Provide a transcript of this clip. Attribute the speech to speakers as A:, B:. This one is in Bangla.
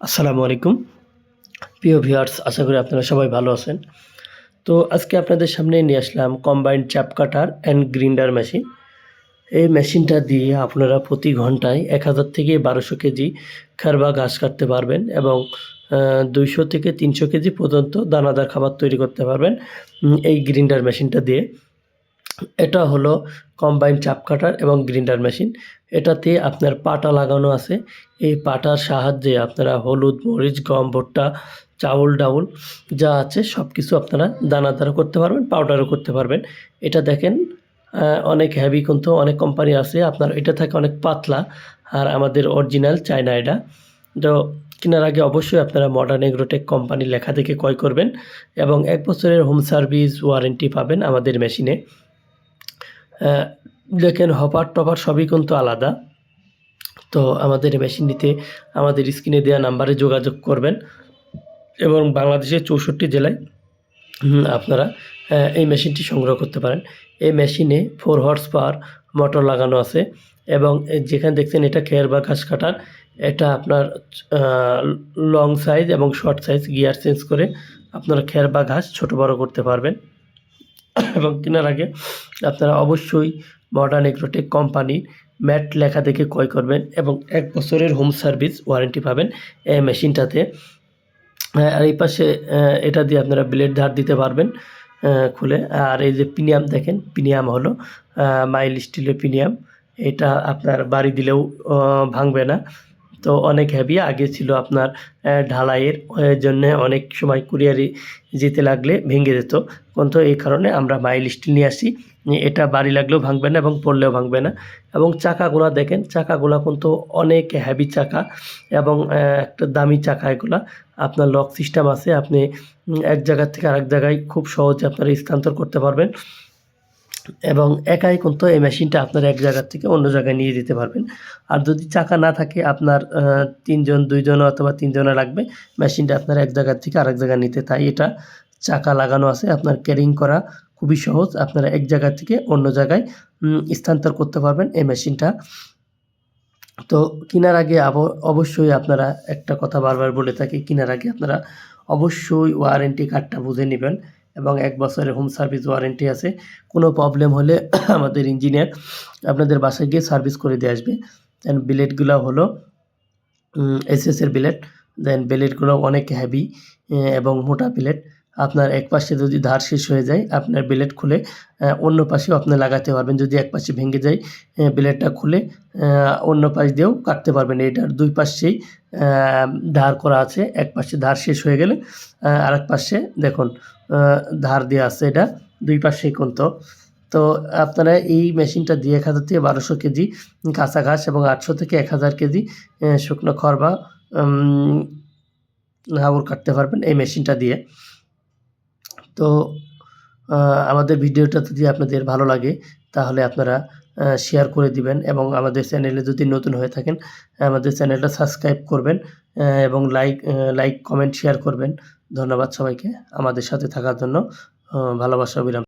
A: আসসালামু আলাইকুম। প্রিয় ভিউয়ার্স, আশা করি আপনারা সবাই ভালো আছেন। তো আজকে আপনাদের সামনে নিয়ে আসলাম কম্বাইন্ড চাপ কাটার অ্যান্ড গ্রিন্ডার মেশিন এই মেশিনটা দিয়ে আপনারা প্রতি ঘন্টায় এক হাজার থেকে বারোশো কেজি খার বা ঘাস কাটতে পারবেন এবং দুইশো থেকে তিনশো কেজি পর্যন্ত দানাদার খাবার তৈরি করতে পারবেন এই গ্রিন্ডার মেশিনটা দিয়ে। এটা হলো কম্বাইন চাপ কাটার এবং গ্রিন্ডার মেশিন এটাতে আপনার পাটা লাগানো আছে। এই পাটার সাহায্যে আপনারা হলুদ, মরিচ, গম, ভুট্টা, চাউল, ডাউল যা আছে সব কিছু আপনারা দানাদার করতে পারবেন পাউডারও করতে পারবেন। এটা দেখেন অনেক হ্যাভি কিন্তু অনেক কোম্পানি আছে। আপনার এটা থাকে অনেক পাতলা আর আমাদের অরিজিনাল চায়না এটা। তো কেনার আগে অবশ্যই আপনারা মডার্ন এগ্রোটেক কোম্পানি লেখা দেখে ক্রয় করবেন এবং এক বছরের হোম সার্ভিস ওয়ারেন্টি পাবেন আমাদের মেশিনে দেখেন, হপার টপার সবই কিন্তু আলাদা। তো আমাদের মেশিন নিতে আমাদের স্ক্রিনে দেওয়া নাম্বারে যোগাযোগ করবেন। এবং বাংলাদেশের চৌষট্টি জেলায় আপনারা এই মেশিনটি সংগ্রহ করতে পারেন। এই মেশিনে ফোর হর্স পাওয়ার মোটর লাগানো আছে এবং যেখানে দেখছেন এটা খেয়ার বা ঘাস কাটার, এটা আপনার লং সাইজ এবং শর্ট সাইজ গিয়ার চেঞ্জ করে আপনারা খেয়ার বা ঘাস ছোটো বড় করতে পারবেন। এবং কেনার আগে আপনারা অবশ্যই মডার্ন এগ্রোটেক কোম্পানির ম্যাট লেখা দেখে ক্রয় করবেন এবং এক বছরের হোম সার্ভিস ওয়ারেন্টি পাবেন এই মেশিনটাতে। আর এই পাশে এটা দিয়ে আপনারা ব্লেড ধার দিতে পারবেন খুলে। আর এই যে পিনিয়াম দেখেন পিনিয়াম হলো মাইল স্টিলের পিনিয়াম এটা আপনার বাড়ি দিলেও ভাঙবে না। তো অনেক হেভি আগে ছিল আপনার ঢালাইয়ের জন্য অনেক সময় কুরিয়ারি যেতে লাগলে ভেঙে যেত। কিন্তু এই কারণে আমরা মাইল স্টিল নিয়ে আসি। এটা বাড়ি লাগলেও ভাঙবে না এবং পড়লেও ভাঙবে না। এবং চাকাগুলা দেখেন, চাকাগুলা কিন্তু অনেক হেভি চাকা এবং একটা দামি চাকা এগুলা। আপনার লক সিস্টেম আছে, আপনি এক জায়গা থেকে আরেক জায়গায় খুব সহজে আপনারা স্থানান্তর করতে পারবেন। এবং একাই কিন্তু এই মেশিনটা আপনার এক জায়গা থেকে অন্য জায়গায় নিয়ে যেতে পারবেন। আর যদি চাকা না থাকে, আপনার তিনজন, দুইজন অথবা তিনজনে লাগবে, মেশিনটা আপনার এক জায়গা থেকে আরেক জায়গায় নিতে। তাই এটা চাকা লাগানো আছে, আপনার ক্যারিং করা খুবই সহজ। আপনারা এক জায়গা থেকে অন্য জায়গায় স্থানান্তর করতে পারবেন এই মেশিনটা। তো কেনার আগে অবশ্যই আপনারা একটা কথা বারবার বলে থাকি, কেনার আগে আপনারা অবশ্যই ওয়ারেন্টি কার্ডটা বুঝে নেবেন। এবং এক বছরের হোম সার্ভিস ওয়ারেন্টি আছে। কোনো প্রবলেম হলে আমাদের ইঞ্জিনিয়ার আপনাদের বাসায় গিয়ে সার্ভিস করে দিয়ে আসবে। দেন বিলেটগুলো হলো এসএসের বিলেট দেন বিলেটগুলো অনেক হ্যাভি এবং মোটা বিলেট আপনার এক পাশে যদি ধার শেষ হয়ে যায়, আপনার বিলেট খুলে অন্য পাশেও আপনি লাগাতে পারবেন। যদি এক পাশে ভেঙে যায় বিলেটটা খুলে অন্য পাশ দিয়েও কাটতে পারবেন। এটার দুই পাশেই ধার করা আছে। এক পাশে ধার শেষ হয়ে গেলে আহ, আরেক পাশে দেখুন ধার দেওয়া আছে এটা দুই পাশেই কিন্তু। তো আপনারা এই মেশিনটা দিয়ে এক হাজার থেকে বারোশো কেজি কাঁচা ঘাস এবং আটশো থেকে এক হাজার কেজি শুকনো খড় বা হাবুর কাটতে পারবেন এই মেশিনটা দিয়ে। তো আমাদের ভিডিওটা যদি আপনাদের ভালো লাগে তাহলে আপনারা শেয়ার করে দিবেন এবং আমাদের চ্যানেলে যদি নতুন হয়ে থাকেন, আমাদের চ্যানেলটা সাবস্ক্রাইব করবেন এবং লাইক লাইক কমেন্ট শেয়ার করবেন। ধন্যবাদ সবাইকে আমাদের সাথে থাকার জন্য। ভালোবাসা অবিরাম।